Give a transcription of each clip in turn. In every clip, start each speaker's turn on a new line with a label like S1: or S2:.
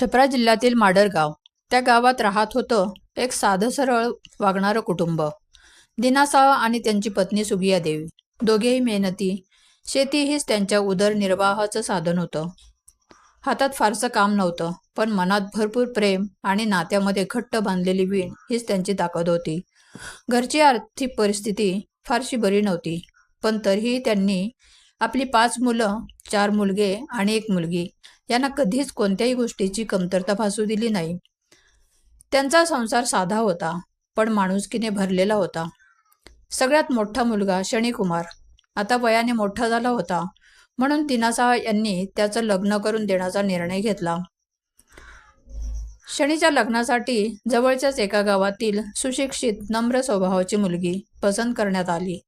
S1: छपरा जिल्ह्यातील माडरगाव. त्या गावात राहत होतं एक साधं सरळ वागणारं कुटुंब. दिनासाह आणि त्यांची पत्नी सुगिया देवी. दोघेही मेहनती. शेती हीच त्यांच्या उदरनिर्वाहाचं साधन होतं. हातात फारसं काम नव्हतं पण मनात भरपूर प्रेम आणि नात्यामध्ये घट्ट बांधलेली वीण हीच त्यांची ताकद होती. घरची आर्थिक परिस्थिती फारशी बरी नव्हती पण तरीही त्यांनी आपली पाच मुलं चार मुलगे आणि एक मुलगी यांना कधीच कोणत्याही गोष्टीची कमतरता भासू दिली नाही. त्यांचा संसार साधा होता पण माणुसकीने भरलेला होता. सगळ्यात मोठा मुलगा शनीकुमार. आता वयाने मोठा झाला होता म्हणून तिनासा यांनी त्याचं लग्न करून देण्याचा निर्णय घेतला. शनीच्या लग्नासाठी जवळच्याच एका गावातील सुशिक्षित नम्र स्वभावाची मुलगी पसंत करण्यात आली.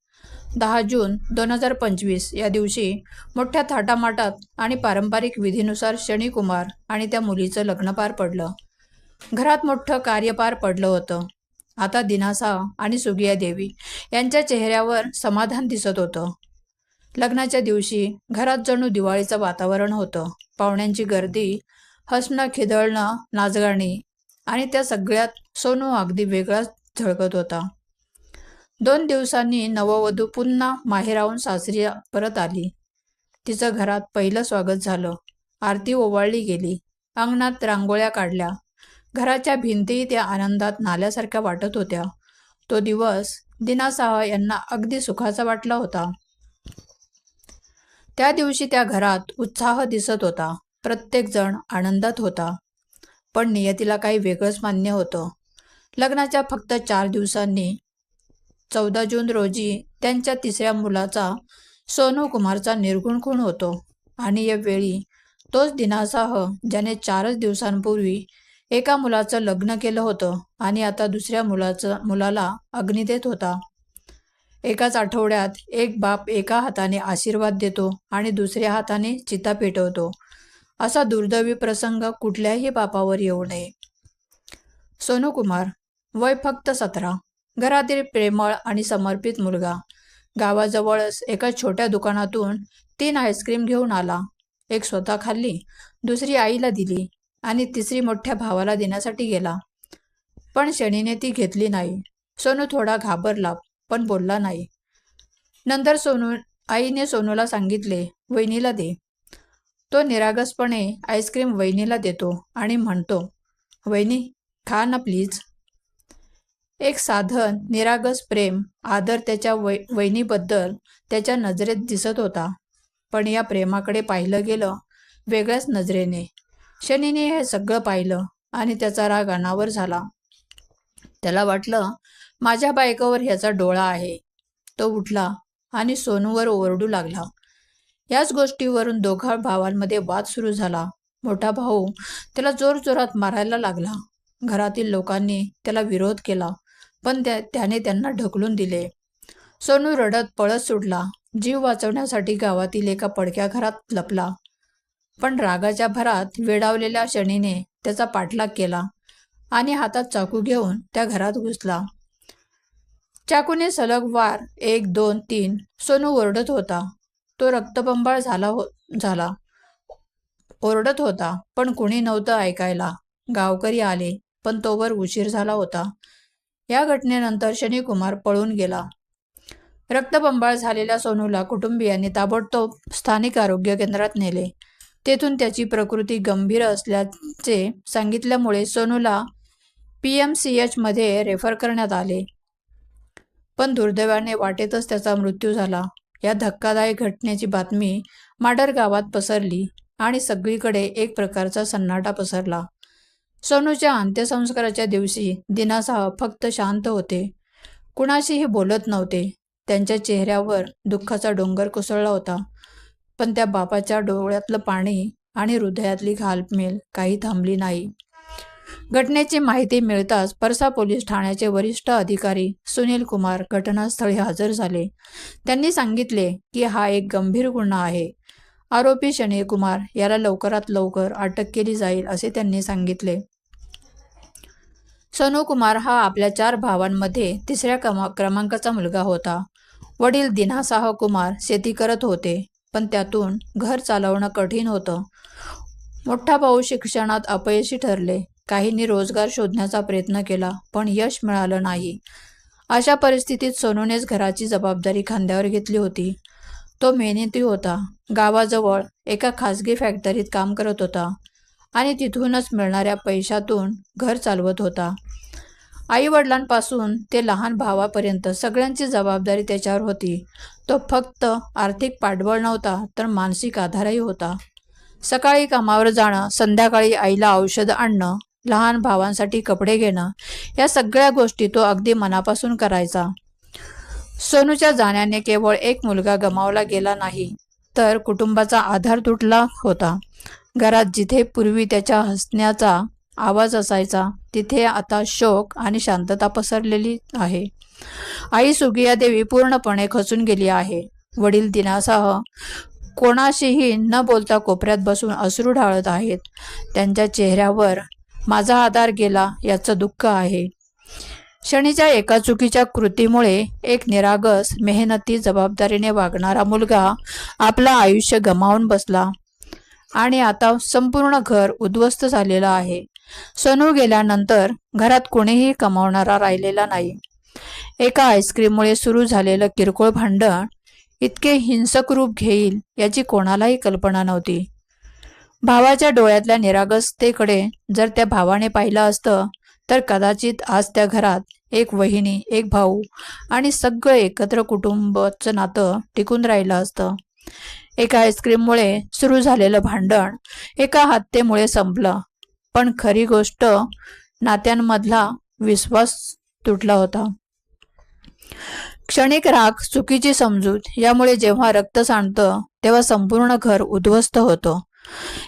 S1: दहा जून दोन हजार पंचवीस या दिवशी मोठ्या थाटामाटात आणि पारंपरिक विधीनुसार शनिकुमार आणि त्या मुलीचं लग्न पार पडलं. घरात मोठं कार्य पार पडलं होतं. आता दिनासा आणि सुगिया देवी यांच्या चेहऱ्यावर समाधान दिसत होतं. लग्नाच्या दिवशी घरात जणू दिवाळीचं वातावरण होतं. पाहुण्यांची गर्दी हसणं खिदळणं नाचगाणी आणि त्या सगळ्यात सोनू अगदी वेगळाच झळकत होता. दोन दिवसांनी नववधू पुन्हा माहेराहून सासरी परत आली. तिचं घरात पहिलं स्वागत झालं. आरती ओवाळली गेली. अंगणात रांगोळ्या काढल्या. घराच्या भिंती त्या आनंदात नाल्यासारख्या वाटत होत्या. तो दिवस दिनासाह यांना अगदी सुखाचा वाटला होता. त्या दिवशी त्या घरात उत्साह दिसत होता. प्रत्येकजण आनंदात होता. पण नियतीला काही वेगळंच मान्य होतं. लग्नाच्या फक्त चार दिवसांनी चौदा जून रोजी त्यांच्या तिसऱ्या मुलाचा सोनू कुमारचा निर्गुण खूण होतो. आणि यावेळी तोच दिनासाह ज्याने चारच दिवसांपूर्वी एका मुलाचं लग्न केलं होतं आणि आता दुसऱ्या मुलाचं मुलाला अग्नी देत होता. एकाच आठवड्यात एक बाप एका हाताने आशीर्वाद देतो आणि दुसऱ्या हाताने चिता पेटवतो. असा दुर्दैवी प्रसंग कुठल्याही बापावर येऊ नये. सोनू कुमार वय फक्त सतरा. घरातील प्रेमळ आणि समर्पित मुलगा. गावाजवळच एका छोट्या दुकानातून तीन आईस्क्रीम घेऊन आला. एक स्वतः खाल्ली दुसरी आईला दिली आणि तिसरी मोठ्या भावाला देण्यासाठी गेला. पण शनीने ती घेतली नाही. सोनू थोडा घाबरला पण बोलला नाही. नंतर सोनू आईने सोनूला सांगितले वहिनीला दे. तो निरागसपणे आईस्क्रीम वहिनीला देतो आणि म्हणतो वहिनी खा ना प्लीज. एक साधन निरागस प्रेम आदर त्याच्या वै वहिनीबद्दल त्याच्या नजरेत दिसत होता. पण या प्रेमाकडे पाहिलं गेलं वेगळ्याच नजरेने. शनीने हे सगळं पाहिलं आणि त्याचा राग अनावर झाला. त्याला वाटलं माझ्या बायकोवर ह्याचा डोळा आहे. तो उठला आणि सोनूवर ओरडू लागला. याच गोष्टीवरून दोघा भावांमध्ये वाद सुरू झाला. मोठा भाऊ त्याला जोरजोरात मारायला लागला. घरातील लोकांनी त्याला विरोध केला. पण त्या त्याने त्यांना ढकलून दिले. सोनू रडत पळत सुटला जीव वाचवण्यासाठी गावातील एका पडक्या घरात लपला. पण रागाच्या भरात वेडावलेल्या शनीने त्याचा पाठलाग केला आणि हातात चाकू घेऊन त्या घरात घुसला. चाकूने सलग वार एक दोन तीन सोनू ओरडत होता. तो रक्तबंबाळ झाला हो झाला. ओरडत होता पण कुणी नव्हतं ऐकायला. गावकरी आले पण तोवर उशीर झाला होता. या घटनेनंतर शनिकुमार पळून गेला. रक्तबंबाळ झालेल्या सोनूला कुटुंबियांनी ताबडतोब स्थानिक आरोग्य केंद्रात नेले. तेथून त्याची प्रकृती गंभीर असल्याचे सांगितल्यामुळे सोनूला पी एम सी एचमध्ये रेफर करण्यात आले. पण दुर्दैवाने वाटेतच त्याचा मृत्यू झाला. या धक्कादायक घटनेची बातमी माडर गावात पसरली आणि सगळीकडे एक प्रकारचा सन्नाटा पसरला. सोनूच्या अंत्यसंस्काराच्या दिवशी दिनासाह फक्त शांत होते. कुणाशीही बोलत नव्हते. त्यांच्या चेहऱ्यावर दुःखाचा डोंगर कोसळला होता. पण त्या बापाच्या डोळ्यातलं पाणी आणि हृदयातली घालमेल काही थांबली नाही. घटनेची माहिती मिळताच परसा पोलीस ठाण्याचे वरिष्ठ अधिकारी सुनील कुमार घटनास्थळी हजर झाले. त्यांनी सांगितले की हा एक गंभीर गुन्हा आहे. आरोपी शनी कुमार याला लवकरात लवकर अटक केली जाईल असे त्यांनी सांगितले. सोनू कुमार हा आपल्या चार भावांमध्ये तिसऱ्या क्रमा क्रमांकाचा मुलगा होता. वडील दिनासाह कुमार शेती करत होते पण त्यातून घर चालवणं कठीण होतं. मोठा भाऊ शिक्षणात अपयशी ठरले. काहींनी रोजगार शोधण्याचा प्रयत्न केला पण यश मिळालं नाही. अशा परिस्थितीत सोनूनेच घराची जबाबदारी खांद्यावर घेतली होती. तो मेहनती होता. गावाजवळ एका खासगी फॅक्टरीत काम करत होता. आणि तिथूनच मिळणाऱ्या पैशातून घर चालवत होता. आई वडिलांपासून ते लहान भावापर्यंत सगळ्यांची जबाबदारी त्याच्यावर होती. तो फक्त आर्थिक पाठबळ नव्हता तर मानसिक आधारही होता. सकाळी कामावर जाणं संध्याकाळी आईला औषध आणणं लहान भावांसाठी कपडे घेणं या सगळ्या गोष्टी तो अगदी मनापासून करायचा. सोनूच्या जाण्याने केवळ एक मुलगा गमावला गेला नाही तर कुटुंबाचा आधार तुटला होता. घरात जिथे पूर्वी त्याच्या हसण्याचा आवाज असायचा तिथे आता शोक आणि शांतता पसरलेली आहे. आई सुगिया देवी पूर्णपणे खचून गेली आहे. वडील दिनासह कोणाशीही न बोलता कोपऱ्यात बसून अश्रू ढाळत आहेत. त्यांच्या चेहऱ्यावर माझा आधार गेला याचं दुःख आहे. शनीच्या एका चुकीच्या कृतीमुळे एक निरागस मेहनती जबाबदारीने वागणारा मुलगा आपलं आयुष्य गमावून बसला. आणि आता संपूर्ण घर उद्ध्वस्त झालेलं आहे. सनू गेल्यानंतर घरात कोणीही कमावणारा राहिलेला नाही. एका आईस्क्रीममुळे सुरू झालेलं किरकोळ भांडण इतके हिंसक रूप घेईल याची कोणालाही कल्पना नव्हती. भावाच्या डोळ्यातल्या निरागसतेकडे जर त्या भावाने पाहिलं असतं तर कदाचित आज त्या घरात एक वहिनी एक भाऊ आणि सगळं एकत्र कुटुंबाचं नातं टिकून राहिलं असतं. एका आईस्क्रीममुळे सुरू झालेलं भांडण एका हत्येमुळे संपलं. पण खरी गोष्ट नात्यांमधला विश्वास तुटला होता. क्षणिक राग चुकीची समजूत यामुळे जेव्हा रक्त सांडतं तेव्हा संपूर्ण घर उद्ध्वस्त होतं.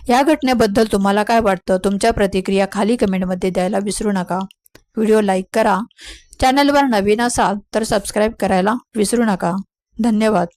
S1: या घटनेबद्दल तुम्हाला काय वाटतं? तुमच्या प्रतिक्रिया खाली कमेंटमध्ये द्यायला विसरू नका. व्हिडिओ लाईक करा. चॅनलवर नवीन असाल तर सबस्क्राईब करायला विसरू नका. धन्यवाद.